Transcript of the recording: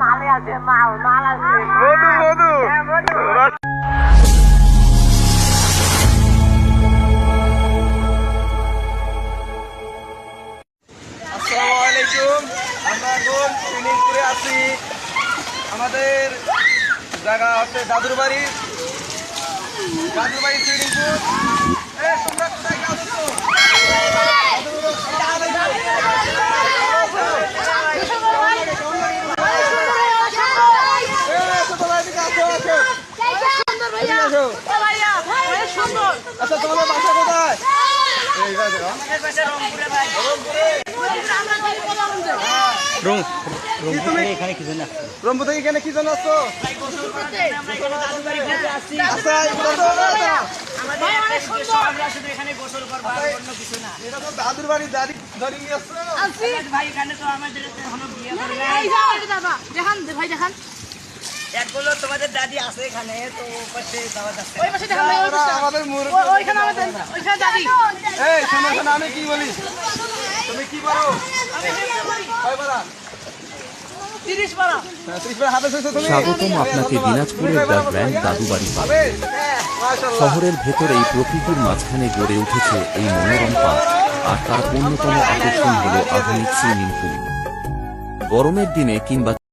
মালে আছে মাল মাল আমরা এখন সুইমিং পুলে আছি। আমাদের জায়গা হচ্ছে দাদুর বাড়ি। দাদুর বাড়ি সুইমিং এদিকে আচ্ছা তোমাদের বাসা কোথায়? এই তুমি? রম্বু থেকে এখানে কি জন্য আসছো? আচ্ছা তো। তো দাদুর বাড়ি দাদি ধরে নিয়ে আসছো। একগুলো তোমাদের দাদি আছে এখানে তো পাশে যাচ্ছে আমাদের মুরব্বি এই শোনো শোনো আমি কি বলি? তুমি কি কয় পারা? হ্যাঁ, স্বাগতম আপনাকে দিনাজপুরের দ্য দাদুবাড়ি পার্ক শহরের ভেতর এই প্রকৃতির মাঝখানে গড়ে উঠেছে এই মনোরম পার্ক আর তার অন্যতম আকর্ষণ হল আধুনিক সুইমিং পুল। গরমের দিনে কিংবা